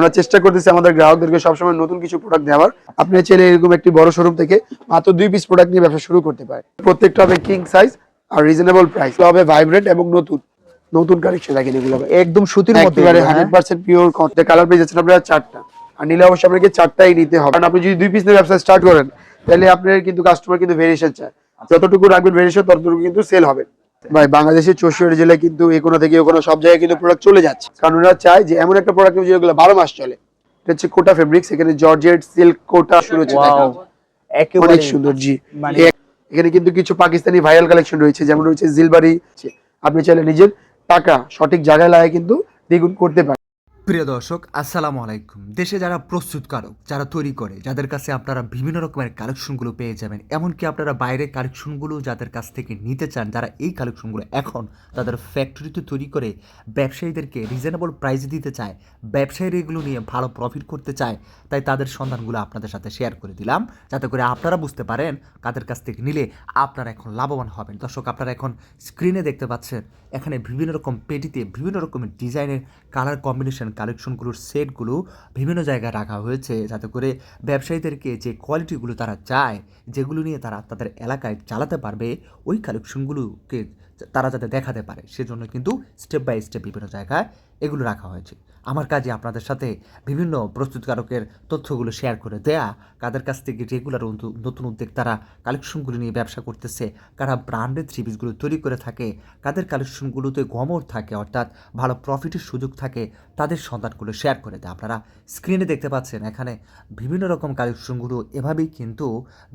আমরা চেষ্টা করতেছি আমাদের গ্রাহকদেরকে সবসময় নতুন কিছু প্রোডাক্ট দেওয়ার। আপনি চাইলে এরকম একটি বড় শোরুম থেকে মাত্র দুই পিস প্রোডাক্ট নিয়ে ব্যবসা শুরু করতে পারে প্রত্যেকটা হবে কিং সাইজ আর রিজনেবল প্রাইস হবে ভাইব্রেন্ট এবং নতুন। নতুন কালেকশন দেখেন এগুলো একদম সুতির মধ্যে? হান্ড্রেড পার্সেন্ট পিওর কালার পেয়ে যাচ্ছেন আপনারা চারটা। আর নিলে অবশ্যই আপনাকে চারটাই নিতে হবে। কারণ আপনি যদি দুই পিস নিয়ে ব্যবসা স্টার্ট করেন তাহলে আপনার কিন্তু কাস্টমার কিন্তু ভেরিয়েশন চায়। যতটুকু রাখবেন ভেরিয়েশন ততটুকু কিন্তু সেল হবে। ভাই বাংলাদেশের চৌষট্টি জেলায় কিন্তু এ কোনো থেকে কোনো সব জায়গায় কিন্তু প্রোডাক্ট চলে যাচ্ছে। কারণ ওরা চায় যে এমন একটা প্রোডাক্ট যেগুলো বারো মাস চলে। এটা হচ্ছে কোটা ফেব্রিক্স এখানে জর্জেট সিল্ক কোটা শুরু হচ্ছে। অনেক সুন্দর জি। মানে এখানে কিন্তু কিছু পাকিস্তানি ভাইরাল কালেকশন রয়েছে যেমন রয়েছে জিলবাড়ি আপনি চাইলে নিজের টাকা সঠিক জায়গায় লাগে কিন্তু দ্বিগুণ করতে পারেন। প্রিয় দর্শক, আসসালামু আলাইকুম। দেশে যারা প্রস্তুতকারক, যারা তৈরি করে, যাদের কাছে আপনারা বিভিন্ন রকমের কালেকশনগুলো পেয়ে যাবেন, এমনকি আপনারা বাইরের কালেকশনগুলো যাদের কাছ থেকে নিতে চান, যারা এই কালেকশনগুলো এখন তাদের ফ্যাক্টরিতে তৈরি করে ব্যবসায়ীদেরকে রিজনেবল প্রাইসে দিতে চায়, ব্যবসায়ীরা এগুলো নিয়ে ভালো প্রফিট করতে চায়, তাই তাদের সন্ধানগুলো আপনাদের সাথে শেয়ার করে দিলাম, যাতে করে আপনারা বুঝতে পারেন কাদের কাছ থেকে নিলে আপনারা এখন লাভবান হবেন। দর্শক, আপনারা এখন স্ক্রিনে দেখতে পাচ্ছেন, এখানে বিভিন্ন রকম পেটিতে বিভিন্ন রকমের ডিজাইনের কালার কম্বিনেশন কালেকশনগুলোর সেটগুলো বিভিন্ন জায়গায় রাখা হয়েছে যাতে করে ব্যবসায়ীদেরকে যে কোয়ালিটিগুলো তারা চায়, যেগুলো নিয়ে তারা তাদের এলাকায় চালাতে পারবে, ওই কালেকশনগুলোকে তারা যাতে দেখাতে পারে। সেজন্য কিন্তু স্টেপ বাই স্টেপ বিভিন্ন জায়গায় এগুলো রাখা হয়েছে। আমার কাজে আপনাদের সাথে বিভিন্ন প্রস্তুতকারকের তথ্যগুলো শেয়ার করে দেয়া, কাদের কাছ থেকে রেগুলার নতুন উদ্যোক্তারা কালেকশনগুলো নিয়ে ব্যবসা করতেছে, কারা ব্র্যান্ডেড থ্রি পিসগুলো তৈরি করে থাকে, কাদের কালেকশনগুলোতে গমর থাকে, অর্থাৎ ভালো প্রফিটের সুযোগ থাকে, তাদের সন্ধানগুলো শেয়ার করে দেয়। আপনারা স্ক্রিনে দেখতে পাচ্ছেন, এখানে বিভিন্ন রকম কালেকশনগুলো এভাবেই কিন্তু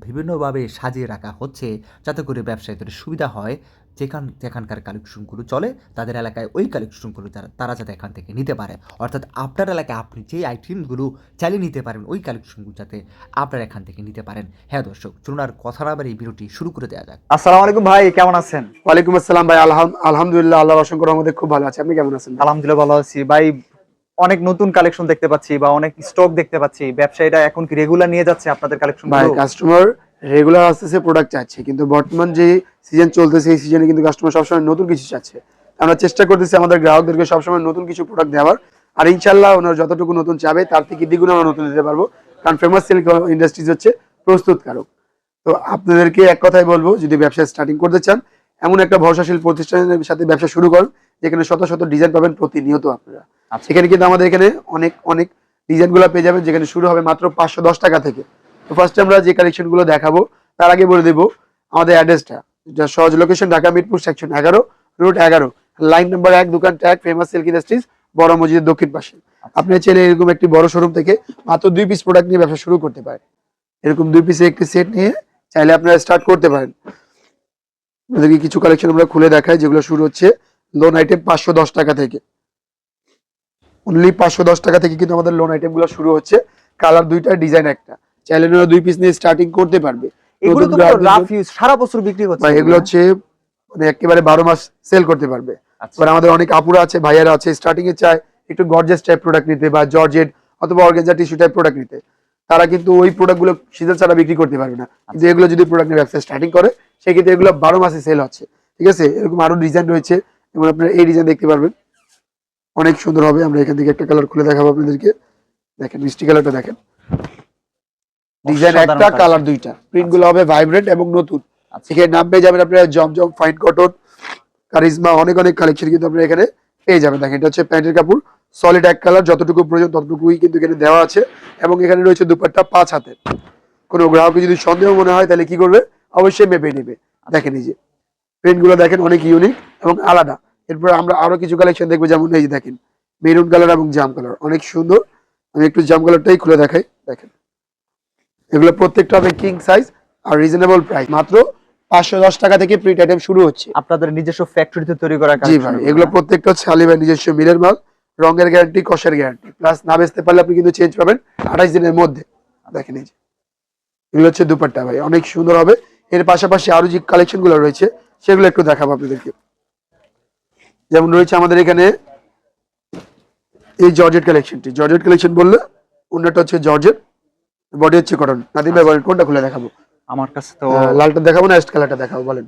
বিভিন্নভাবে সাজিয়ে রাখা হচ্ছে, যাতে করে ব্যবসায়ীদের সুবিধা হয়। যেখান যেখানকার কালেকশনগুলো চলে তাদের এলাকায় ওই কালেকশনগুলো তারা তারা যাতে এখান থেকে নিতে পারে। অর্থাৎ আপনার এলাকায় আপনি যেই আইটেমগুলো চালিয়ে নিতে পারেন ওই কালেকশনগুলো যাতে আপনারা এখান থেকে নিতে পারেন। হ্যাঁ দর্শক চলুন আর কথা না এই ভিডিওটি শুরু করে দেওয়া যাক। আসসালামু আলাইকুম ভাই কেমন আছেন? ওয়ালাইকুম আসসালাম ভাই আলহাম- আলহামদুলিল্লাহ আল্লাহ অসংখ্য রহমতে খুব ভালো আছে। আপনি কেমন আছেন? আলহামদুলিল্লাহ ভালো আছি। ভাই অনেক নতুন কালেকশন দেখতে পাচ্ছি বা অনেক স্টক দেখতে পাচ্ছি। ব্যবসায়ীরা এখন কি রেগুলার নিয়ে যাচ্ছে আপনাদের কালেকশন ভাই কাস্টমার রেগুলার আসতেছে প্রোডাক্ট চাচ্ছে। কিন্তু বর্তমান যে সিজন চলতেছে এই সিজনে কিন্তু কাস্টমার সবসময় নতুন কিছু চাচ্ছে। আমরা চেষ্টা করতেছি আমাদের গ্রাহকদেরকে সবসময় নতুন কিছু প্রোডাক্ট দেওয়ার। আর ইনশাল্লাহ ওনারা যতটুকু নতুন চাবে তার থেকে দ্বিগুণ আমরা নতুন দিতে পারব। কারণ ফেমাস সিল্ক ইন্ডাস্ট্রিজ হচ্ছে প্রস্তুতকারক। তো আপনাদেরকে এক কথাই বলব যদি ব্যবসা স্টার্টিং করতে চান এমন একটা ভরসাশীল প্রতিষ্ঠানের সাথে ব্যবসা শুরু করুন যেখানে শত শত ডিজাইন পাবেন প্রতিনিয়ত আপনারা। আচ্ছা। সেখানে কিন্তু আমাদের এখানে অনেক অনেক ডিজাইনগুলো পেয়ে যাবেন যেখানে শুরু হবে মাত্র পাঁচশো দশ টাকা থেকে। তো ফার্স্টে আমরা যে কালেকশনগুলো দেখাবো তার আগে বলে দেবো আমাদের অ্যাড্রেসটা যা সহজ লোকেশন ঢাকা মিরপুর সেকশন এগারো রোড এগারো। লাইন নাম্বার এক দোকান ট্যাগ ফেমাস সিল্ক ইন্ডাস্ট্রিজ বড় মসজিদের দক্ষিণ পাশে। আপনি চাইলে এরকম একটি বড় শোরুম থেকে মাত্র দুই পিস প্রোডাক্ট নিয়ে ব্যবসা শুরু করতে পারেন। এরকম দুই পিসে একটি সেট নিয়ে চাইলে আপনারা স্টার্ট করতে পারেন। আপনাদেরকে কিছু কালেকশন আমরা খুলে দেখাই যেগুলো শুরু হচ্ছে লোন আইটেম পাঁচশো দশ টাকা থেকে। অনলি পাঁচশো দশ টাকা থেকে কিন্তু আমাদের লোন আইটেমগুলো শুরু হচ্ছে। কালার দুইটা ডিজাইন একটা। চাইলে ওরা দুই পিস নিয়ে স্টার্টিং করতে পারবে। এগুলো তো রাফ ইউজ সারা বছর বিক্রি হচ্ছে। এগুলো হচ্ছে মানে একেবারে বারো মাস সেল করতে পারবে। আচ্ছা। এবার আমাদের অনেক আপুরা আছে ভাইয়ারা আছে স্টার্টিং এ চায় একটু গর্জেস টাইপ প্রোডাক্ট নিতে বা জর্জেট অথবা অর্গানজা টিস্যু টাইপ প্রোডাক্ট নিতে। তারা কিন্তু ওই প্রোডাক্টগুলো সিজন ছাড়া বিক্রি করতে পারবে না। আচ্ছা। কিন্তু এগুলো যদি প্রোডাক্ট নিয়ে ব্যবসা স্টার্টিং করে সেক্ষেত্রে এগুলো বারো মাসে সেল হচ্ছে। ঠিক আছে? এরকম আরও ডিজাইন রয়েছে। যেমন আপনারা এই ডিজাইন দেখতে পারবেন। অনেক সুন্দর হবে। আমরা এখান থেকে একটা কালার খুলে দেখাবো আপনাদেরকে। দেখেন মিষ্টি কালারটা দেখেন। ডিজাইন একটা কালার দুইটা। প্রিন্টগুলো হবে ভাইব্রেন্ট এবং নতুন। আচ্ছা। এখানে নাম পেয়ে যাবেন আপনারা জমজম ফাইন কটন কারিজমা অনেক অনেক কালেকশন কিন্তু আপনারা এখানে পেয়ে যাবেন। দেখেন এটা হচ্ছে প্যান্টের কাপড় সলিড এক কালার যতটুকু প্রয়োজন ততটুকুই কিন্তু এখানে দেওয়া আছে এবং এখানে রয়েছে দুপাট্টা পাঁচ হাতে কোনো গ্রাহকের যদি সন্দেহ মনে হয় তাহলে কি করবে? অবশ্যই মেপে নেবে। দেখেন এই যে প্রিন্টগুলো দেখেন অনেক ইউনিক এবং আলাদা। এরপর আমরা আরও কিছু কালেকশন দেখব যেমন এই যে দেখেন মেরুন কালার এবং জাম কালার অনেক সুন্দর। আমি একটু জাম কালারটাই খুলে দেখাই। দেখেন। এগুলো প্রত্যেকটা হবে কিং সাইজ আর রিজনেবল প্রাইস মাত্র পাঁচশো দশ টাকা থেকে প্রিন্ট আইটেম শুরু হচ্ছে। আপনাদের নিজস্ব ফ্যাক্টরিতে তৈরি করা জি ভাই এগুলো? প্রত্যেকটা হচ্ছে আলিভাই নিজস্ব মিলের মাল রঙের গ্যারান্টি কষের গ্যারান্টি প্লাস না বেচতে পারলে আপনি কিন্তু চেঞ্জ পাবেন আঠাইশ দিনের মধ্যে। দেখেন এই যে এগুলো হচ্ছে দুপাট্টা ভাই অনেক সুন্দর হবে। এর পাশাপাশি আরও যে কালেকশনগুলো রয়েছে সেগুলো একটু দেখাবো আপনাদেরকে। যেমন রয়েছে আমাদের এখানে এই জর্জেট কালেকশনটি জর্জেট কালেকশন বললে অন্যটা হচ্ছে জর্জেট বডি হচ্ছে কটন নাদিম ভাই বলেন কোনটা খুলে দেখাবো? আমার কাছে তো লালটা দেখাবো না? অ্যাশ কালারটা দেখাবো বলেন।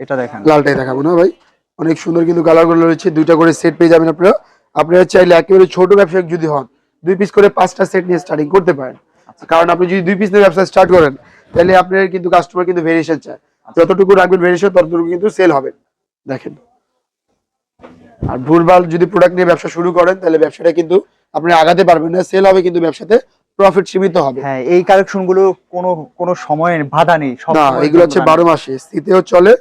এটা দেখেন। লালটাই দেখাবো না ভাই? অনেক সুন্দর কিন্তু কালারগুলো রয়েছে দুইটা করে সেট পেয়ে যাবেন আপনারা। আপনারা চাইলে একেবারে ছোট ব্যবসায়িক যদি হন দুই পিস করে পাঁচটা সেট নিয়ে স্টার্টিং করতে পারেন। আচ্ছা। কারণ আপনি যদি দুই পিস নিয়ে ব্যবসা স্টার্ট করেন তাহলে আপনার কিন্তু কাস্টমার কিন্তু ভেরিয়েশন চায়। আচ্ছা। যতটুকু রাখবেন ভেরিয়েশন ততটুকু কিন্তু সেল হবে। দেখেন। আর ভুলভাল যদি প্রোডাক্ট নিয়ে ব্যবসা শুরু করেন তাহলে ব্যবসাটা কিন্তু আপনি আগাতে পারবেন না। সেল হবে কিন্তু ব্যবসাতে। প্রফিট সীমিত হবে। হ্যাঁ এই কালেকশনগুলো কোনো কোনো সময়ের বাধা নেই না এগুলো হচ্ছে বারো মাসে শীতেও চলে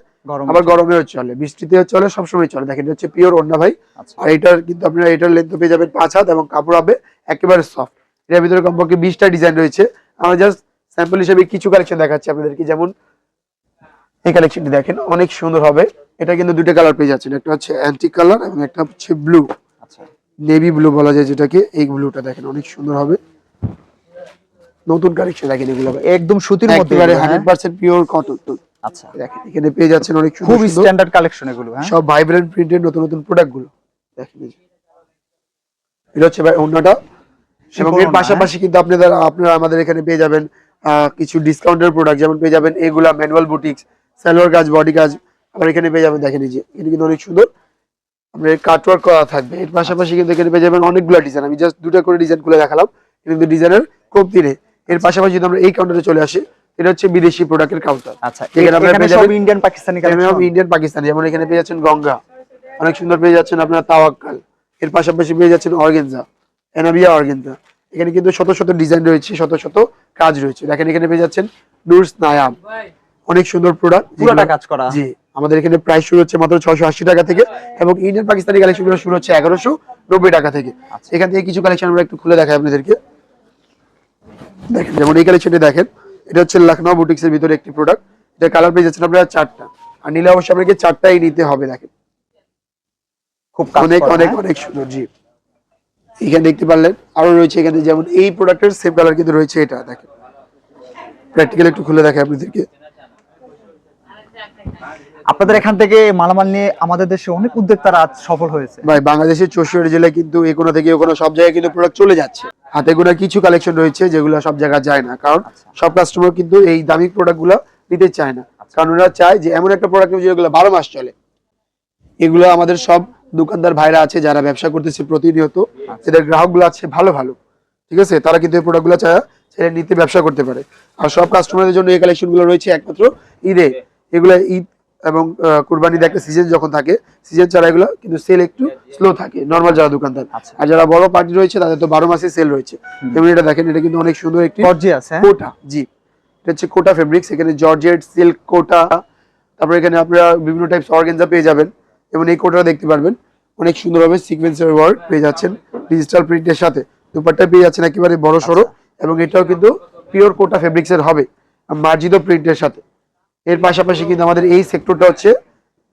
আবার গরমেও চলে বৃষ্টিতেও চলে সবসময় চলে। দেখেন হচ্ছে পিওর অন্য ভাই। আচ্ছা। আর এটার কিন্তু আপনারা এটার লেন্থ পেয়ে যাবেন পাঁচ হাত এবং কাপড় হবে একেবারে সফট এটার ভিতরে কমপক্ষে বিশটা ডিজাইন রয়েছে। আমরা জাস্ট স্যাম্পল হিসেবে কিছু কালেকশন দেখাচ্ছি আপনাদেরকে। যেমন এই কালেকশনটি দেখেন অনেক সুন্দর হবে। এটা কিন্তু দুটো কালার পেয়ে যাচ্ছেন। একটা হচ্ছে অ্যান্টিক কালার এবং একটা হচ্ছে ব্লু নেভি ব্লু বলা যায় যেটাকে এই ব্লুটা দেখেন অনেক সুন্দর হবে। নতুন কালেকশন দেখেন এগুলো একদম সুতির মধ্যে একেবারে এগুলো, হ্যাঁ? হান্ড্রেড পার্সেন্ট পিওর কটন আচ্ছা। দেখেন এখানে পেয়ে যাচ্ছেন অনেক খুব স্ট্যান্ডার্ড কালেকশন এগুলো হ্যাঁ? সব ভাইব্রেন্ট প্রিন্টের নতুন নতুন প্রোডাক্টগুলো। দেখেন এই এটা হচ্ছে ভাই অন্যটা এবং এর পাশাপাশি কিন্তু আপনাদের আপনারা আমাদের এখানে পেয়ে যাবেন কিছু ডিসকাউন্টের প্রোডাক্ট যেমন পেয়ে যাবেন এগুলা ম্যানুয়াল বুটিক্স সালোয়ার কাজ বডি কাজ আবার এখানে পেয়ে যাবেন দেখেন এই যে এখানে কিন্তু অনেক সুন্দর। আপনার কাটওয়ার্ক করা থাকবে। এর পাশাপাশি কিন্তু এখানে পেয়ে যাবেন অনেকগুলো ডিজাইন আমি জাস্ট দুটো করে ডিজাইন খুলে দেখালাম। কিন্তু ডিজাইনের কমতি নেই। এর পাশাপাশি যদি আমরা এই কাউন্টারে চলে আসি এটা হচ্ছে বিদেশি প্রোডাক্টের কাউন্টার আচ্ছা এখানে আপনারা পেয়ে সব যাবেন- ইন্ডিয়ান পাকিস্তানি ইন্ডিয়ান পাকিস্তানি যেমন এখানে পেয়ে যাচ্ছেন গঙ্গা। অনেক সুন্দর পেয়ে যাচ্ছেন আপনার তাওয়াক্কাল। এর পাশাপাশি পেয়ে যাচ্ছেন অর্গেনজা এনাবিয়া অর্গেনজা। এখানে কিন্তু শত শত ডিজাইন রয়েছে শত শত কাজ রয়েছে। দেখেন এখানে পেয়ে যাচ্ছেন নুরস নায়াম। অনেক সুন্দর প্রোডাক্ট পুরোটা কাজ করা। জি আমাদের এখানে প্রাইস শুরু হচ্ছে মাত্র ছয়শো আশি টাকা থেকে এবং ইন্ডিয়ান পাকিস্তানি কালেকশনগুলো শুরু হচ্ছে এগারোশো নব্বই টাকা থেকে। আচ্ছা। এখান থেকে কিছু কালেকশন আমরা একটু খুলে দেখাই আপনাদেরকে। দেখেন যেমন এই কালেকশনটি দেখেন এটা হচ্ছে লখনৌ বুটিক্স এর ভিতরে একটি প্রোডাক্ট এটা কালার পেয়ে যাচ্ছেন আপনারা চারটা। আর নিলে অবশ্যই আপনাকে চারটাই নিতে হবে দেখেন। খুব অনেক অনেক হ্যাঁ? অনেক সুন্দর জি। এখানে দেখতে পারলেন আরও রয়েছে এখানে যেমন এই প্রোডাক্টের সেম কালার কিন্তু রয়েছে এটা দেখেন। প্র্যাকটিক্যাল একটু খুলে দেখাই আপনাদেরকে। আপনাদের এখান থেকে মালামাল নিয়ে আমাদের দেশে অনেক উদ্যোক্তারা আজ সফল হয়েছে। ভাই বাংলাদেশের চৌষট্টি জেলায় কিন্তু এ কোনো থেকে কোনো সব জায়গায় কিন্তু প্রোডাক্ট চলে যাচ্ছে। হাতে গোনা কিছু কালেকশন রয়েছে যেগুলো সব জায়গায় যায় না কারণ আচ্ছা। সব কাস্টমার কিন্তু এই দামি প্রোডাক্টগুলো নিতে চায় না। কারণ ওরা চায় যে এমন একটা প্রোডাক্ট যেগুলো বারো মাস চলে। এগুলো আমাদের সব দোকানদার ভাইরা আছে যারা ব্যবসা করতেছে প্রতিনিয়ত। যাদের গ্রাহকগুলো আছে ভালো ভালো। ঠিক আছে? তারা কিন্তু এই প্রোডাক্টগুলো চায় ছেড়ে নিতে ব্যবসা করতে পারে। আর সব কাস্টমারদের জন্য এই কালেকশনগুলো রয়েছে একমাত্র ঈদে। এগুলো ঈদ এবং আহ, কুরবানির একটা সিজন যখন থাকে সিজন ছাড়া এগুলো কিন্তু সেল একটু স্লো থাকে নর্মাল যারা দোকানদার। আচ্ছা। আর যারা বড় পার্টি রয়েছে তাদের তো বারো মাসে সেল রয়েছে। যেমন এটা দেখেন এটা কিন্তু অনেক সুন্দর একটি হ্যাঁ? কোটা জি। এটা হচ্ছে কোটা ফেব্রিক্স এখানে জর্জেট সিল্ক কোটা তারপরে এখানে আপনারা বিভিন্ন টাইপস অর্গেনজা পেয়ে যাবেন এবং এই কোটাটা দেখতে পারবেন। অনেক সুন্দর হবে সিকোয়েন্সের ওয়ার্ক পেয়ে যাচ্ছেন ডিজিটাল প্রিন্টের সাথে। দুপাট্টা পেয়ে যাচ্ছেন একেবারে বড় সড়ো এবং এটাও কিন্তু পিওর কোটা ফেব্রিক্সের হবে মার্জিত প্রিন্টের সাথে। এর পাশাপাশি কিন্তু আমাদের এই সেক্টরটা হচ্ছে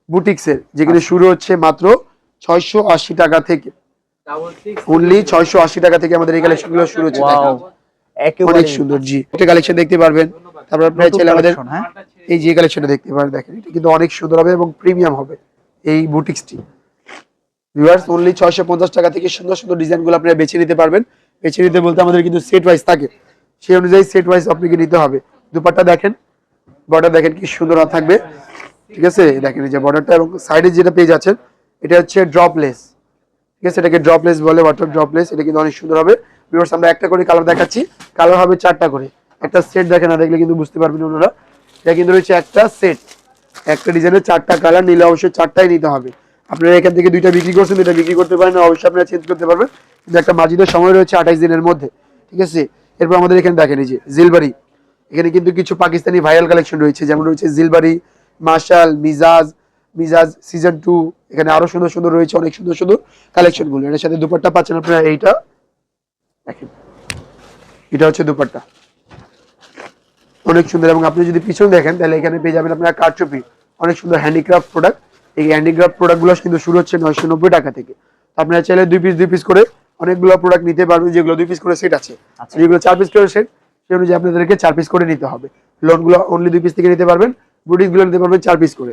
বুটিক্সের যেখানে শুরু হচ্ছে মাত্র ছয়শো আশি টাকা থেকে। অনলি ছয়শো আশি টাকা থেকে আমাদের এই কালেকশনগুলো শুরু হচ্ছে। ওয়াও অনেক সুন্দর জি। একটা কালেকশন দেখতে পারবেন। তারপর আপনার চাইলে আমাদের হ্যাঁ? এই যে কালেকশনটা দেখতে পারেন দেখেন এটা কিন্তু অনেক সুন্দর হবে এবং প্রিমিয়াম হবে এই বুটিক্সটি ভিউয়ার্স অনলি ছয়শো পঞ্চাশ টাকা থেকে সুন্দর সুন্দর ডিজাইনগুলো আপনারা বেছে নিতে পারবেন। বেছে নিতে বলতে আমাদের কিন্তু সেট ওয়াইজ থাকে। সেই অনুযায়ী সেট ওয়াইজ আপনাকে নিতে হবে। দুপাট্টা দেখেন বর্ডার দেখেন কি সুন্দর না থাকবে। ঠিক আছে? দেখেন এই যে বর্ডারটা এবং সাইডে যেটা পেজ আছে এটা হচ্ছে ড্রপলেস ঠিক আছে? এটাকে ড্রপলেস বলে ওয়াটার ড্রপলেস এটা কিন্তু অনেক সুন্দর হবে। ভিউয়ার্স আমরা একটা করে কালার দেখাচ্ছি। কালার হবে চারটা করে। একটা সেট দেখে না দেখলে কিন্তু বুঝতে পারবেন ওনারা। এটা কিন্তু রয়েছে একটা সেট একটা ডিজাইনের চারটা কালার নিলে অবশ্যই চারটাই নিতে হবে। আপনারা এখান থেকে দুইটা বিক্রি করছেন, দুইটা বিক্রি করতে পারেন অবশ্যই আপনারা চেঞ্জ করতে পারবেন। কিন্তু একটা মার্জিনের সময় রয়েছে আঠাইশ দিনের মধ্যে। ঠিক আছে? এরপর আমাদের এখানে দেখেন এই যে জিলবাড়ি এখানে কিন্তু কিছু পাকিস্তানি ভাইরাল কালেকশন রয়েছে যেমন রয়েছে জিলবাড়ি মার্শাল মিজাজ মিজাজ সিজন টু এখানে আরও সুন্দর সুন্দর রয়েছে অনেক সুন্দর সুন্দর কালেকশনগুলো। এর সাথে দুপাট্টা পাচ্ছেন আপনারা এইটা দেখেন। এটা হচ্ছে দুপাট্টা। অনেক সুন্দর এবং আপনি যদি পিছনে দেখেন তাহলে এখানে পেয়ে যাবেন আপনারা কারচুপি অনেক সুন্দর হ্যান্ডিক্রাফট প্রোডাক্ট এই হ্যান্ডিক্রাফট প্রোডাক্টগুলো কিন্তু শুরু হচ্ছে নয়শো নব্বই টাকা থেকে। তো আপনারা চাইলে দুই পিস দুই পিস করে অনেকগুলো প্রোডাক্ট নিতে পারবেন যেগুলো দুই পিস করে সেট আছে। আচ্ছা। যেগুলো চার পিস করে সেট সেই অনুযায়ী আপনাদেরকে চার পিস করে নিতে হবে। লোনগুলো অনলি দুই পিস থেকে নিতে পারবেন বুটিকগুলো নিতে পারবেন চার পিস করে।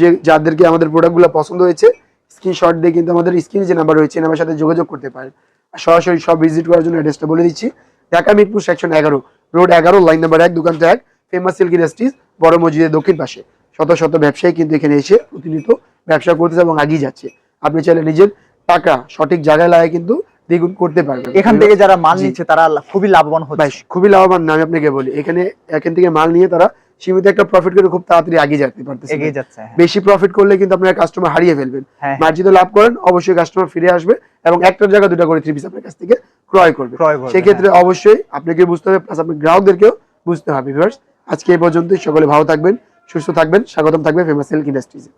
যে, যাদেরকে আমাদের প্রোডাক্টগুলো পছন্দ হয়েছে স্ক্রিনশট দিয়ে কিন্তু আমাদের স্ক্রিনে যে নাম্বার রয়েছে নাম্বার সাথে যোগাযোগ করতে পারেন। সরাসরি সব ভিজিট করার জন্য অ্যাড্রেসটা বলে দিচ্ছি। ঢাকা মিরপুর সেকশন এগারো রোড এগারো লাইন নাম্বার এক দোকানটা এক ফেমাস সিল্ক ইন্ডাস্ট্রিজ বড় মসজিদের দক্ষিণ পাশে। শত শত ব্যবসায়ী কিন্তু এখানে এসে প্রতিনিয়ত ব্যবসা করতেছে এবং এগিয়ে যাচ্ছে। আপনি চাইলে নিজের টাকা সঠিক জায়গায় লাগায় কিন্তু দ্বিগুণ করতে পারবেন এখান থেকে যারা মাল নিচ্ছে তারা খুবই লাভবান হচ্ছে। খুবই লাভবান না আমি আপনাকে বলি। এখানে এখান থেকে মাল নিয়ে তারা সীমিত একটা প্রফিট করে খুব তাড়াতাড়ি এগিয়ে যেতে পারতেছে এগিয়ে যাচ্ছে হ্যাঁ। বেশি প্রফিট করলে কিন্তু আপনার কাস্টমার হারিয়ে ফেলবেন। হ্যাঁ মার্জিত লাভ করেন অবশ্যই কাস্টমার ফিরে আসবে এবং একটার জায়গা দুটা করে থ্রি পিস আপনার কাছ থেকে ক্রয় করবে। ক্রয় করবে, সেক্ষেত্রে অবশ্যই আপনাকে বুঝতে হবে প্লাস আপনার গ্রাহকদেরকেও বুঝতে হবে ভিউয়ার্স আজকে এই পর্যন্তই সকলে ভালো থাকবেন সুস্থ থাকবেন স্বাগতম থাকবে ফেমাস সিল্ক ইন্ডাস্ট্রিজে